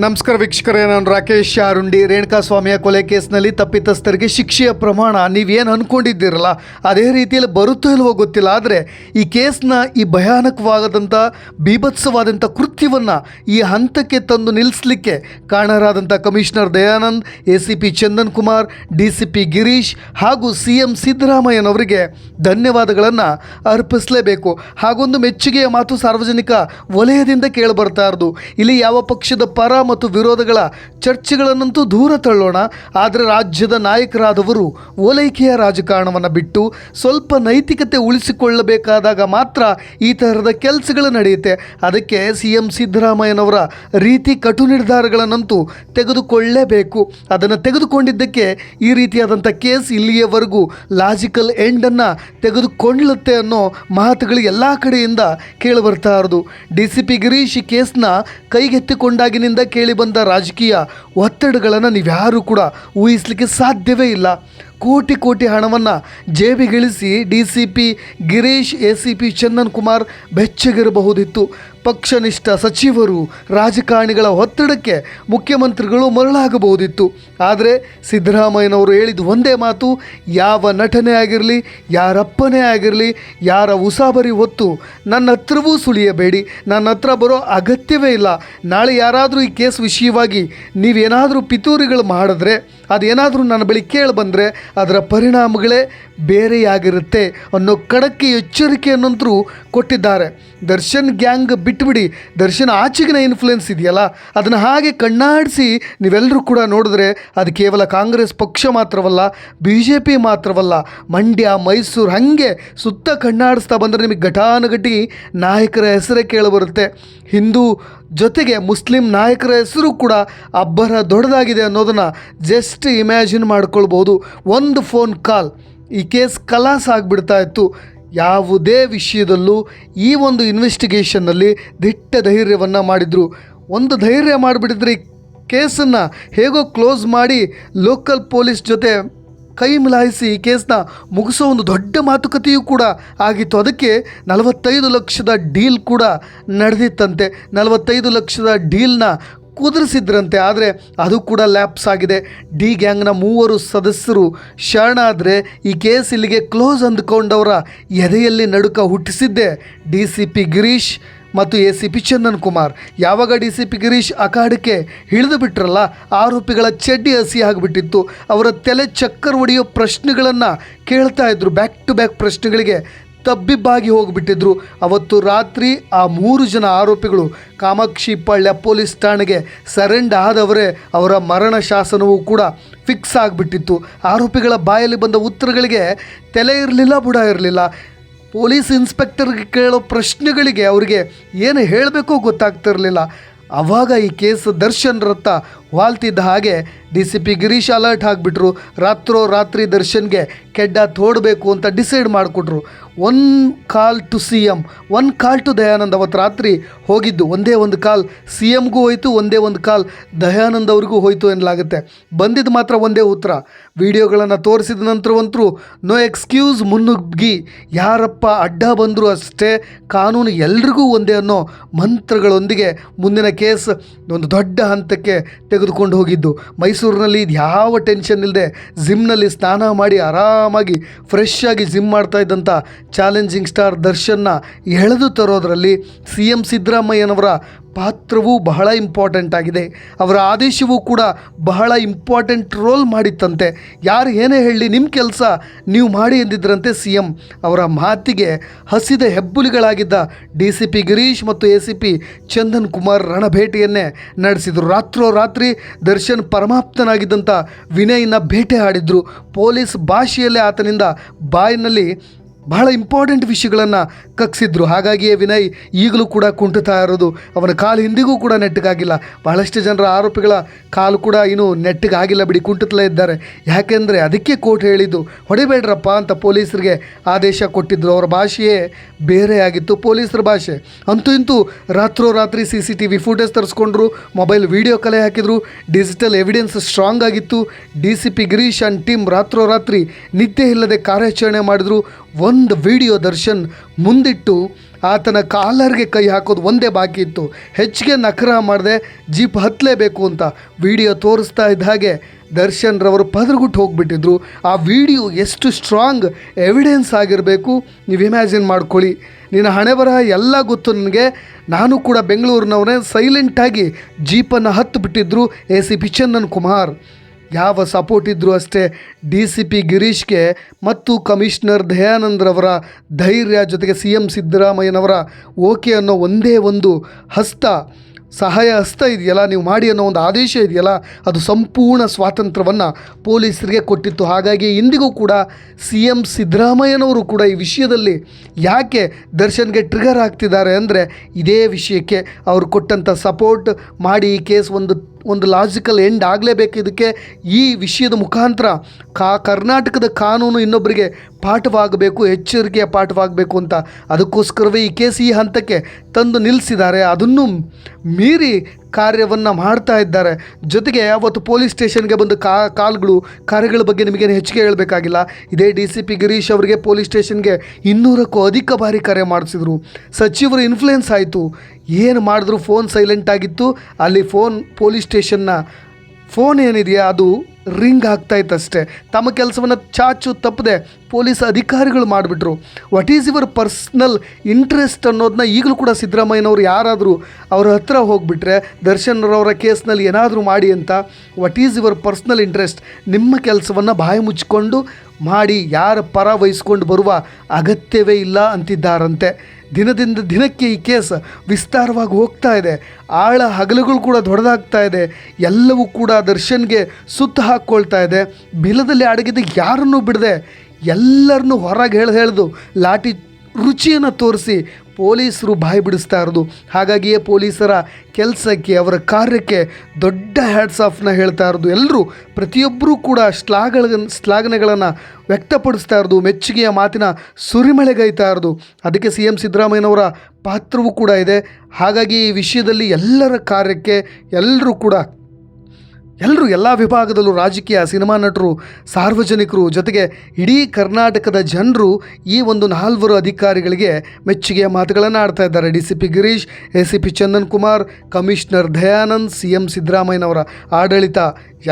ನಮಸ್ಕಾರ ವೀಕ್ಷಕರೇ, ನಾನು ರಾಕೇಶ್ ರೇಣುಕಾ ಸ್ವಾಮಿಯ ಕೊಲೆ ಕೇಸ್ನಲ್ಲಿ ತಪ್ಪಿತಸ್ಥರಿಗೆ ಶಿಕ್ಷೆಯ ಪ್ರಮಾಣ ನೀವೇನು ಅಂದ್ಕೊಂಡಿದ್ದೀರಲ್ಲ ಅದೇ ರೀತಿಯಲ್ಲಿ ಬರುತ್ತೋ ಇಲ್ವೋ ಗೊತ್ತಿಲ್ಲ. ಆದರೆ ಈ ಕೇಸ್ನ ಈ ಭಯಾನಕವಾದಂಥ, ಬೀಭತ್ಸವಾದಂಥ ಕೃತ್ಯವನ್ನು ಈ ಹಂತಕ್ಕೆ ತಂದು ನಿಲ್ಲಿಸಲಿಕ್ಕೆ ಕಾರಣರಾದಂಥ commissioner Dayanand A C P Chandan Kumar D C P Girish ಹಾಗೂ ಸಿ ಎಂ ಸಿದ್ದರಾಮಯ್ಯನವರಿಗೆ ಧನ್ಯವಾದಗಳನ್ನು ಅರ್ಪಿಸಲೇಬೇಕು. ಹಾಗೊಂದು ಮೆಚ್ಚುಗೆಯ ಮಾತು ಸಾರ್ವಜನಿಕ ವಲಯದಿಂದ ಕೇಳಿಬರ್ತಾ ಇರೋದು. ಇಲ್ಲಿ ಯಾವ ಪಕ್ಷದ ಪರ ಮತ್ತು ವಿರೋಧಗಳ ಚರ್ಚೆಗಳನ್ನಂತೂ ದೂರ ತಳ್ಳೋಣ. ಆದರೆ ರಾಜ್ಯದ ನಾಯಕರಾದವರು ಓಲೈಕೆಯ ರಾಜಕಾರಣವನ್ನು ಬಿಟ್ಟು ಸ್ವಲ್ಪ ನೈತಿಕತೆ ಉಳಿಸಿಕೊಳ್ಳಬೇಕಾದಾಗ ಮಾತ್ರ ಈ ತರಹದ ಕೆಲಸಗಳು ನಡೆಯುತ್ತೆ. ಅದಕ್ಕೆ ಸಿ ಎಂ ಸಿದ್ದರಾಮಯ್ಯನವರ ರೀತಿ ಕಟು ನಿರ್ಧಾರಗಳನ್ನಂತೂ ತೆಗೆದುಕೊಳ್ಳಲೇಬೇಕು ಅದನ್ನು ತೆಗೆದುಕೊಂಡಿದ್ದಕ್ಕೆ ಈ ರೀತಿಯಾದಂಥ ಕೇಸ್ ಇಲ್ಲಿಯವರೆಗೂ ಲಾಜಿಕಲ್ ಎಂಡನ್ನು ತೆಗೆದುಕೊಳ್ಳುತ್ತೆ ಅನ್ನೋ ಮಾತುಗಳು ಎಲ್ಲ ಕಡೆಯಿಂದ ಕೇಳಿಬರ್ತಾ ಇರೋದು. ಡಿ ಸಿ ಪಿ ಗಿರೀಶ್ ಕೇಸ್ನ ಕೈಗೆತ್ತಿಕೊಂಡಾಗಿನಿಂದ ಕೇಳಿಬಂದ ರಾಜಕೀಯ ಒತ್ತಡಗಳನ್ನು ನೀವ್ಯಾರೂ ಕೂಡ ಊಹಿಸಲಿಕ್ಕೆ ಸಾಧ್ಯವೇ ಇಲ್ಲ. ಕೋಟಿ ಕೋಟಿ ಹಣವನ್ನು ಜೇಬಿಗಿಳಿಸಿ D C P Girish A C P Chandan Kumar ಬೆಚ್ಚಗಿರಬಹುದಿತ್ತು. ಪಕ್ಷನಿಷ್ಠ ಸಚಿವರು ರಾಜಕಾರಣಿಗಳ ಒತ್ತಡಕ್ಕೆ ಮುಖ್ಯಮಂತ್ರಿಗಳು ಮರಳಾಗಬಹುದಿತ್ತು. ಆದರೆ ಸಿದ್ದರಾಮಯ್ಯನವರು ಹೇಳಿದ ಒಂದೇ ಮಾತು, ಯಾವ ನಟನೆ ಆಗಿರಲಿ ಯಾರಪ್ಪನೇ ಆಗಿರಲಿ, ಯಾರ ಉಸಾಬರಿ ಹೊತ್ತು ನನ್ನ ಹತ್ರವೂ ಸುಳಿಯಬೇಡಿ, ನನ್ನ ಹತ್ರ ಬರೋ ಅಗತ್ಯವೇ ಇಲ್ಲ. ನಾಳೆ ಯಾರಾದರೂ ಈ ಕೇಸ್ ವಿಷಯವಾಗಿ ನೀವೇನಾದರೂ ಪಿತೂರಿಗಳು ಮಾಡಿದ್ರೆ ಅದೇನಾದರೂ ನನ್ನ ಬಳಿ ಕೇಳಿ ಬಂದರೆ ಅದರ ಪರಿಣಾಮಗಳೇ ಬೇರೆಯಾಗಿರುತ್ತೆ ಅನ್ನೋ ಕಡಕ್ಕೆ ಎಚ್ಚರಿಕೆಯನ್ನಂತರೂ ಕೊಟ್ಟಿದ್ದಾರೆ. ದರ್ಶನ್ ಗ್ಯಾಂಗ್ ಬಿಟ್ಬಿಡಿ. ದರ್ಶನ್ ಆಚೆಗಿನ ಇನ್ಫ್ಲುಯೆನ್ಸ್ ಇದೆಯಲ್ಲ? ಅದನ್ನು ಹಾಗೆ ಕಣ್ಣಾಡಿಸಿ ನೀವೆಲ್ಲರೂ ಕೂಡ ನೋಡಿದ್ರೆ ಅದು ಕೇವಲ ಕಾಂಗ್ರೆಸ್ ಪಕ್ಷ ಮಾತ್ರವಲ್ಲ ಬಿ ಜೆ ಪಿ ಮಾತ್ರವಲ್ಲ, ಮಂಡ್ಯ, ಮೈಸೂರು ಹಾಗೆ ಸುತ್ತ ಕಣ್ಣಾಡಿಸ್ತಾ ಬಂದರೆ ನಿಮಗೆ ಘಟಾನುಘಟಿ ನಾಯಕರ ಹೆಸರೇ ಕೇಳಿಬರುತ್ತೆ ಹಿಂದೂ ಜೊತೆಗೆ ಮುಸ್ಲಿಂ ನಾಯಕರ ಹೆಸರು ಕೂಡ ಅಬ್ಬರ ದೊಡ್ಡದಾಗಿದೆ ಅನ್ನೋದನ್ನು ಜಸ್ಟ್ ಇಮ್ಯಾಜಿನ್ ಮಾಡ್ಕೊಳ್ಬೋದು. ಒಂದು ಫೋನ್ ಕಾಲ್. ಈ ಕೇಸ್ ಕಲಾಸ್ ಆಗಿಬಿಡ್ತಾ ಇತ್ತು. ಯಾವುದೇ ವಿಷಯದಲ್ಲೂ ಈ ಒಂದು ಇನ್ವೆಸ್ಟಿಗೇಷನ್ನಲ್ಲಿ ದಿಟ್ಟ ಧೈರ್ಯವನ್ನು ಮಾಡಿದರು. ಒಂದು ಧೈರ್ಯ ಮಾಡಿಬಿಟ್ಟಿದ್ರೆ ಈ ಕೇಸನ್ನು ಹೇಗೋ ಕ್ಲೋಸ್ ಮಾಡಿ ಲೋಕಲ್ ಪೊಲೀಸ್ ಜೊತೆ ಕೈ ಮಿಲಾಯಿಸಿ ಈ ಕೇಸ್ನ ಮುಗಿಸೋ ಒಂದು ದೊಡ್ಡ ಮಾತುಕತೆಯೂ ಕೂಡ ಆಗಿತ್ತು. ಅದಕ್ಕೆ ನಲವತ್ತೈದು ಲಕ್ಷದ ಡೀಲ್ ಕೂಡ ನಡೆದಿತ್ತಂತೆ. ನಲವತ್ತೈದು ಲಕ್ಷದ ಡೀಲ್ನ ಕುದುರಿಸಿದ್ರಂತೆ. ಆದರೆ ಅದು ಕೂಡ ಲ್ಯಾಪ್ಸ್ ಆಗಿದೆ. ಡಿ ಗ್ಯಾಂಗ್ನ ಮೂವರು ಸದಸ್ಯರು ಶರಣಾದರೆ ಈ ಕೇಸ್ ಇಲ್ಲಿಗೆ ಕ್ಲೋಸ್ ಅಂದ್ಕೊಂಡವರ ಎದೆಯಲ್ಲಿ ನಡುಕ ಹುಟ್ಟಿಸಿದ್ದೆ ಡಿ ಸಿ ಪಿ ಗಿರೀಶ್ ಮತ್ತು A C P Chandan Kumar. ಯಾವಾಗ ಡಿ ಸಿ ಪಿ ಗಿರೀಶ್ ಅಖಾಡಕ್ಕೆ ಇಳಿದು ಬಿಟ್ರಲ್ಲ, ಆರೋಪಿಗಳ ಚಡ್ಡಿ ಹಸಿ ಆಗಿಬಿಟ್ಟಿತ್ತು. ಅವರ ತಲೆ ಚಕ್ಕರ್ ಹೊಡೆಯೋ ಪ್ರಶ್ನೆಗಳನ್ನು ಕೇಳ್ತಾ ಇದ್ರು. ಬ್ಯಾಕ್ ಟು ಬ್ಯಾಕ್ ಪ್ರಶ್ನೆಗಳಿಗೆ ತಬ್ಬಿಬ್ಬಾಗಿ ಹೋಗಿಬಿಟ್ಟಿದ್ರು. ಅವತ್ತು ರಾತ್ರಿ ಆ ಮೂರು ಜನ ಆರೋಪಿಗಳು ಕಾಮಾಕ್ಷಿ ಪಾಳ್ಯ ಪೊಲೀಸ್ ಠಾಣೆಗೆ ಸರೆಂಡ್ ಆದವರೇ ಅವರ ಮರಣ ಶಾಸನವೂ ಕೂಡ ಫಿಕ್ಸ್ ಆಗಿಬಿಟ್ಟಿತ್ತು. ಆರೋಪಿಗಳ ಬಾಯಲ್ಲಿ ಬಂದ ಉತ್ತರಗಳಿಗೆ ತಲೆ ಇರಲಿಲ್ಲ, ಬುಡ ಇರಲಿಲ್ಲ. ಪೊಲೀಸ್ ಇನ್ಸ್ಪೆಕ್ಟರ್ಗೆ ಕೇಳೋ ಪ್ರಶ್ನೆಗಳಿಗೆ ಅವರಿಗೆ ಏನು ಹೇಳಬೇಕೋ ಗೊತ್ತಾಗ್ತಿರಲಿಲ್ಲ. ಆವಾಗ ಈ ಕೇಸ್ ದರ್ಶನ್ ರತ್ತ ವಾಲ್ತಿದ್ದ ಹಾಗೆ D C P Girish alert ಆಗಿಬಿಟ್ರು. ರಾತ್ರೋ ರಾತ್ರಿ ದರ್ಶನ್ಗೆ ಕೆಡ್ಡ ತೋಡಬೇಕು ಅಂತ ಡಿಸೈಡ್ ಮಾಡಿಕೊಟ್ರು. One call to C M one call to Dayanand ಅವತ್ತು ರಾತ್ರಿ ಹೋಗಿದ್ದು. ಒಂದೇ ಒಂದು ಕಾಲ್ ಸಿ ಎಮ್ಗೂ ಹೋಯಿತು, ಒಂದೇ ಒಂದು ಕಾಲ್ ದಯಾನಂದ್ ಅವ್ರಿಗೂ ಹೋಯಿತು ಎನ್ನಲಾಗುತ್ತೆ. ಬಂದಿದ್ದು ಮಾತ್ರ ಒಂದೇ ಉತ್ತರ. ವಿಡಿಯೋಗಳನ್ನು ತೋರಿಸಿದ ನಂತರವಂತರೂ ನೋ ಎಕ್ಸ್ಕ್ಯೂಸ್ ಮುನ್ನುಗ್ಗಿ. ಯಾರಪ್ಪ ಅಡ್ಡ ಬಂದರೂ ಅಷ್ಟೇ, ಕಾನೂನು ಎಲ್ರಿಗೂ ಒಂದೇ ಅನ್ನೋ ಮಂತ್ರಗಳೊಂದಿಗೆ ಮುಂದಿನ ಕೇಸ್ ಒಂದು ದೊಡ್ಡ ಹಂತಕ್ಕೆ ತೆಗೆದುಕೊಂಡು ಹೋಗಿದ್ದು. ಮೈಸೂರಿನಲ್ಲಿ ಇದು ಯಾವ ಟೆನ್ಷನ್ ಇಲ್ಲದೆ ಜಿಮ್ನಲ್ಲಿ ಸ್ನಾನ ಮಾಡಿ ಆರಾಮಾಗಿ ಫ್ರೆಶ್ ಆಗಿ ಜಿಮ್ ಮಾಡ್ತಾ ಇದ್ದಂಥ ಚಾಲೆಂಜಿಂಗ್ ಸ್ಟಾರ್ ದರ್ಶನ್ನ ಎಳೆದು ತರೋದರಲ್ಲಿ ಸಿ ಎಂ ಸಿದ್ದರಾಮಯ್ಯನವರ ಪಾತ್ರವೂ ಬಹಳ ಇಂಪಾರ್ಟೆಂಟ್ ಆಗಿದೆ. ಅವರ ಆದೇಶವೂ ಕೂಡ ಬಹಳ ಇಂಪಾರ್ಟೆಂಟ್ ರೋಲ್ ಮಾಡಿತ್ತಂತೆ. ಯಾರು ಏನೇ ಹೇಳಿ ನಿಮ್ಮ ಕೆಲಸ ನೀವು ಮಾಡಿ ಎಂದಿದ್ದರಂತೆ ಸಿ ಎಂ ಅವರ ಮಾತಿಗೆ ಹಸಿದ ಹೆಬ್ಬುಲಿಗಳಾಗಿದ್ದ ಡಿ ಸಿ ಪಿ ಗಿರೀಶ್ ಮತ್ತು A C P Chandan Kumar ರಣಭೇಟಿಯನ್ನೇ ನಡೆಸಿದರು. ರಾತ್ರೋ ರಾತ್ರಿ ದರ್ಶನ್ ಪರಮಾಪ್ತನಾಗಿದ್ದಂಥ ವಿನಯನ ಭೇಟೆ ಆಡಿದ್ರು ಪೊಲೀಸ್ ಭಾಷೆಯಲ್ಲೇ ಆತನಿಂದ ಬಾಯಿನಲ್ಲಿ ಬಹಳ ಇಂಪಾರ್ಟೆಂಟ್ ವಿಷಯಗಳನ್ನು ಕಕ್ಸಿದ್ರು. ಹಾಗಾಗಿಯೇ ವಿನಯ್ ಈಗಲೂ ಕೂಡ ಕುಂಟುತ್ತಾ ಇರೋದು ಅವನ ಕಾಲು ಹಿಂದಿಗೂ ಕೂಡ ನೆಟ್ಟಗಾಗಿಲ್ಲ ಬಹಳಷ್ಟು ಜನರ ಆರೋಪಿಗಳ ಕಾಲು ಕೂಡ ಇನ್ನೂ ನೆಟ್ಟಗಾಗಿಲ್ಲ ಬಿಡಿ, ಕುಂಟುತ್ತಲೇ ಇದ್ದಾರೆ. ಯಾಕೆಂದರೆ ಅದಕ್ಕೆ ಕೋರ್ಟ್ ಹೇಳಿದ್ದು, ಹೊಡಿಬೇಡ್ರಪ್ಪ ಅಂತ ಪೊಲೀಸರಿಗೆ ಆದೇಶ ಕೊಟ್ಟಿದ್ದರು ಅವರ ಭಾಷೆಯೇ ಬೇರೆಯಾಗಿತ್ತು ಪೊಲೀಸರ ಭಾಷೆ. ಅಂತೂ ಇಂತೂ ರಾತ್ರೋರಾತ್ರಿ C C T V footage ತರಿಸ್ಕೊಂಡ್ರು, mobile video ಕಲೆ ಹಾಕಿದರು, ಡಿಜಿಟಲ್ ಎವಿಡೆನ್ಸ್ ಸ್ಟ್ರಾಂಗ್ ಆಗಿತ್ತು. D C P Girish and team ರಾತ್ರೋರಾತ್ರಿ ನಿದ್ದೆ ಇಲ್ಲದೆ ಕಾರ್ಯಾಚರಣೆ ಮಾಡಿದ್ರು. ಒಂದು ವಿಡಿಯೋ ದರ್ಶನ್ ಮುಂದಿಟ್ಟು ಆತನ ಕಾಲರ್ಗೆ ಕೈ ಹಾಕೋದು ಒಂದೇ ಬಾಕಿ ಇತ್ತು. ಹೆಚ್ಚಿಗೆ ನಕರ ಮಾಡದೆ ಜೀಪ್ ಹತ್ತಲೇಬೇಕು ಅಂತ ವಿಡಿಯೋ ತೋರಿಸ್ತಾ ಇದ್ದ ಹಾಗೆ ದರ್ಶನ್ರವರು ಪದರ್ಗುಟ್ಟು ಹೋಗಿಬಿಟ್ಟಿದ್ರು. ಆ ವಿಡಿಯೋ ಎಷ್ಟು ಸ್ಟ್ರಾಂಗ್ ಎವಿಡೆನ್ಸ್ ಆಗಿರಬೇಕು ನೀವು ಇಮ್ಯಾಜಿನ್ ಮಾಡ್ಕೊಳ್ಳಿ. ನಿನ್ನ ಹಣೆ ಬರಹ ಎಲ್ಲ ಗೊತ್ತು ನನಗೆ. ನಾನು ಕೂಡ ಬೆಂಗಳೂರಿನವರೇ ಸೈಲೆಂಟಾಗಿ ಜೀಪನ್ನು ಹತ್ತು ಬಿಟ್ಟಿದ್ರು A C P Chandan Kumar. ಯಾವ ಸಪೋರ್ಟ್ ಇದ್ದರೂ ಅಷ್ಟೇ ಡಿ ಸಿ ಪಿ ಗಿರೀಶ್ಗೆ ಮತ್ತು ಕಮಿಷನರ್ ದಯಾನಂದ್ರವರ ಧೈರ್ಯ ಜೊತೆಗೆ ಸಿ ಎಂ ಸಿದ್ದರಾಮಯ್ಯನವರ ಓಕೆ ಅನ್ನೋ ಒಂದೇ ಒಂದು ಹಸ್ತ, ಸಹಾಯ ಹಸ್ತ ಇದೆಯಲ್ಲ, ನೀವು ಮಾಡಿ ಅನ್ನೋ ಒಂದು ಆದೇಶ ಇದೆಯಲ್ಲ, ಅದು ಸಂಪೂರ್ಣ ಸ್ವಾತಂತ್ರ್ಯವನ್ನು ಪೊಲೀಸರಿಗೆ ಕೊಟ್ಟಿತ್ತು. ಹಾಗಾಗಿ ಇಂದಿಗೂ ಕೂಡ ಸಿ ಎಂ ಸಿದ್ದರಾಮಯ್ಯನವರು ಕೂಡ ಈ ವಿಷಯದಲ್ಲಿ ಯಾಕೆ ದರ್ಶನ್ಗೆ ಟ್ರಿಗರ್ ಆಗ್ತಿದ್ದಾರೆ ಅಂದರೆ ಇದೇ ವಿಷಯಕ್ಕೆ ಅವರು ಕೊಟ್ಟಂಥ ಸಪೋರ್ಟ್ ಮಾಡಿ ಈ ಕೇಸ್ ಒಂದು ಒಂದು ಲಾಜಿಕಲ್ ಎಂಡ್ ಆಗಲೇಬೇಕು. ಇದಕ್ಕೆ ಈ ವಿಷಯದ ಮುಖಾಂತರ ಕಾ ಕರ್ನಾಟಕದ ಕಾನೂನು ಇನ್ನೊಬ್ಬರಿಗೆ ಪಾಠವಾಗಬೇಕು, ಎಚ್ಚರಿಕೆಯ ಪಾಠವಾಗಬೇಕು ಅಂತ. ಅದಕ್ಕೋಸ್ಕರವೇ ಈ ಕೇಸ್ ಈ ಹಂತಕ್ಕೆ ತಂದು ನಿಲ್ಲಿಸಿದ್ದಾರೆ. ಅದನ್ನು ಮೀರಿ ಕಾರ್ಯವನ್ನು ಮಾಡ್ತಾ ಇದ್ದಾರೆ. ಜೊತೆಗೆ ಅವತ್ತು ಪೊಲೀಸ್ ಸ್ಟೇಷನ್ಗೆ ಬಂದು ಕಾ, ಕಾಲ್ಗಳು, ಕಾರ್ಯಗಳ ಬಗ್ಗೆ ನಿಮಗೇನು ಹೆಚ್ಚಿಗೆ ಹೇಳಬೇಕಾಗಿಲ್ಲ. ಇದೇ ಡಿ ಸಿ ಪಿ ಗಿರೀಶ್ ಅವರಿಗೆ ಪೊಲೀಸ್ ಸ್ಟೇಷನ್ಗೆ ಇನ್ನೂರಕ್ಕೂ ಅಧಿಕ ಬಾರಿ ಕರೆ ಮಾಡಿಸಿದ್ರು. ಸಚಿವರು ಇನ್ಫ್ಲುಯೆನ್ಸ್ ಆಯಿತು. ಏನು ಮಾಡಿದ್ರು ಫೋನ್ ಸೈಲೆಂಟ್ ಆಗಿತ್ತು. ಅಲ್ಲಿ ಫೋನ್ ಪೊಲೀಸ್ ಸ್ಟೇಷನ್ನ ಫೋನ್ ಏನಿದೆಯಾ, ಅದು ರಿಂಗ್ ಆಗ್ತಾ ಇತ್ತು ಅಷ್ಟೇ ತಮ್ಮ ಕೆಲಸವನ್ನು ಚಾಚು ತಪ್ಪದೆ ಪೊಲೀಸ್ ಅಧಿಕಾರಿಗಳು ಮಾಡಿಬಿಟ್ರು. What is your personal interest ಅನ್ನೋದನ್ನ ಈಗಲೂ ಕೂಡ ಸಿದ್ದರಾಮಯ್ಯನವರು ಯಾರಾದರೂ ಅವ್ರ ಹತ್ರ ಹೋಗಿಬಿಟ್ರೆ ದರ್ಶನ್ರವರ ಕೇಸ್ನಲ್ಲಿ ಏನಾದರೂ ಮಾಡಿ ಅಂತ what is your personal interest ನಿಮ್ಮ ಕೆಲಸವನ್ನು ಬಾಯಿ ಮುಚ್ಚಿಕೊಂಡು ಮಾಡಿ, ಯಾರ ಪರ ವಹಿಸ್ಕೊಂಡು ಬರುವ ಅಗತ್ಯವೇ ಇಲ್ಲ ಅಂತಿದ್ದಾರಂತೆ. ದಿನದಿಂದ ದಿನಕ್ಕೆ ಈ ಕೇಸ್ ವಿಸ್ತಾರವಾಗಿ ಹೋಗ್ತಾ ಇದೆ. ಆಳ ಹಗಲುಗಳು ಕೂಡ ದೊಡ್ಡದಾಗ್ತಾ ಇದೆ. ಎಲ್ಲವೂ ಕೂಡ ದರ್ಶನ್ಗೆ ಸುತ್ತ ಹಾಕ್ಕೊಳ್ತಾ ಇದೆ. ಬಿಲದಲ್ಲಿ ಅಡಗಿದ ಯಾರನ್ನೂ ಬಿಡದೆ ಎಲ್ಲರನ್ನೂ ಹೊರಗೆ ಹೇಳಿ ಹೇಳ್ದು ಲಾಠಿ ರುಚಿಯನ್ನು ತೋರಿಸಿ ಪೊಲೀಸರು ಬಾಯಿ ಬಿಡಿಸ್ತಾ ಇರೋದು. ಹಾಗಾಗಿಯೇ ಪೊಲೀಸರ ಕೆಲಸಕ್ಕೆ, ಅವರ ಕಾರ್ಯಕ್ಕೆ ದೊಡ್ಡ ಹ್ಯಾಡ್ಸ್ ಆಫ್ನ ಹೇಳ್ತಾ ಇರೋದು. ಎಲ್ಲರೂ ಪ್ರತಿಯೊಬ್ಬರೂ ಕೂಡ ಶ್ಲಾಘ ಶ್ಲಾಘನೆಗಳನ್ನು ವ್ಯಕ್ತಪಡಿಸ್ತಾ ಇರೋದು. ಮೆಚ್ಚುಗೆಯ ಮಾತಿನ ಸುರಿಮಳೆಗೈತಾ ಇರೋದು. ಅದಕ್ಕೆ ಸಿ ಎಂ ಸಿದ್ದರಾಮಯ್ಯನವರ ಪಾತ್ರವೂ ಕೂಡ ಇದೆ. ಹಾಗಾಗಿ ಈ ವಿಷಯದಲ್ಲಿ ಎಲ್ಲರ ಕಾರ್ಯಕ್ಕೆ ಎಲ್ಲರೂ ಕೂಡ ಎಲ್ಲರೂ ಎಲ್ಲ ವಿಭಾಗದಲ್ಲೂ ರಾಜಕೀಯ ಸಿನಿಮಾ ನಟರು, ಸಾರ್ವಜನಿಕರು ಜೊತೆಗೆ ಇಡೀ ಕರ್ನಾಟಕದ ಜನರು ಈ ಒಂದು ನಾಲ್ವರು ಅಧಿಕಾರಿಗಳಿಗೆ ಮೆಚ್ಚುಗೆಯ ಮಾತುಗಳನ್ನು ಆಡ್ತಾ ಇದ್ದಾರೆ. D C P Girish A C P Chandan Kumar commissioner Dayanand C M ಸಿದ್ದರಾಮಯ್ಯನವರ ಆಡಳಿತ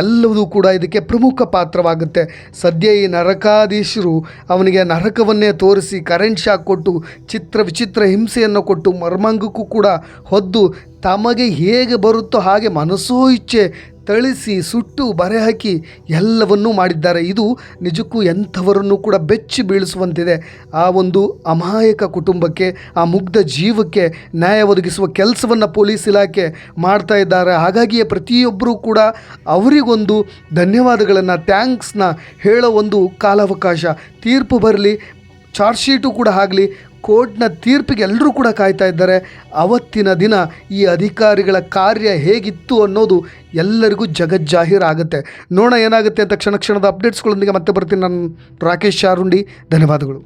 ಎಲ್ಲವೂ ಕೂಡ ಇದಕ್ಕೆ ಪ್ರಮುಖ ಪಾತ್ರವಾಗುತ್ತೆ. ಸದ್ಯ ಈ ನರಕಾಧೀಶರು ಅವನಿಗೆ ನರಕವನ್ನೇ ತೋರಿಸಿ ಕರೆಂಟ್ ಶಾಕ್ ಕೊಟ್ಟು, ಚಿತ್ರ ವಿಚಿತ್ರ ಹಿಂಸೆಯನ್ನು ಕೊಟ್ಟು, ಮರ್ಮಾಂಗಕ್ಕೂ ಕೂಡ ಹೊದ್ದು ತಮಗೆ ಹೇಗೆ ಬರುತ್ತೋ ಹಾಗೆ ಮನಸ್ಸೋ ಇಚ್ಛೆ ಥಳಿಸಿ ಸುಟ್ಟು ಬರೆ ಹಾಕಿ ಎಲ್ಲವನ್ನೂ ಮಾಡಿದ್ದಾರೆ. ಇದು ನಿಜಕ್ಕೂ ಎಂಥವರನ್ನು ಕೂಡ ಬೆಚ್ಚಿ ಬೀಳಿಸುವಂತಿದೆ. ಆ ಒಂದು ಅಮಾಯಕ ಕುಟುಂಬಕ್ಕೆ, ಆ ಮುಗ್ಧ ಜೀವಕ್ಕೆ ನ್ಯಾಯ ಒದಗಿಸುವ ಕೆಲಸವನ್ನು ಪೊಲೀಸ್ ಇಲಾಖೆ ಮಾಡ್ತಾ ಇದ್ದಾರೆ. ಹಾಗಾಗಿಯೇ ಪ್ರತಿಯೊಬ್ಬರೂ ಕೂಡ ಅವರಿಗೊಂದು ಧನ್ಯವಾದಗಳನ್ನು, ಥ್ಯಾಂಕ್ಸ್ನ ಹೇಳೋ ಒಂದು ಕಾಲಾವಕಾಶ. ತೀರ್ಪು ಬರಲಿ, ಚಾರ್ಜ್ ಶೀಟು ಕೂಡ ಆಗಲಿ ಕೋರ್ಟ್ನ ತೀರ್ಪಿಗೆ ಎಲ್ಲರೂ ಕೂಡ ಕಾಯ್ತಾ ಇದ್ದಾರೆ. ಅವತ್ತಿನ ದಿನ ಈ ಅಧಿಕಾರಿಗಳ ಕಾರ್ಯ ಹೇಗಿತ್ತು ಅನ್ನೋದು ಎಲ್ಲರಿಗೂ ಜಗಜ್ಜಾಹೀರಾಗುತ್ತೆ ನೋಡೋಣ ಏನಾಗುತ್ತೆ ಅಂತ ಕ್ಷಣ ಕ್ಷಣದ ಅಪ್ಡೇಟ್ಸ್ಗಳೊಂದಿಗೆ ಮತ್ತೆ ಬರ್ತೀನಿ. ನಾನು ರಾಕೇಶ್ ಶಾರುಂಡಿ. ಧನ್ಯವಾದಗಳು.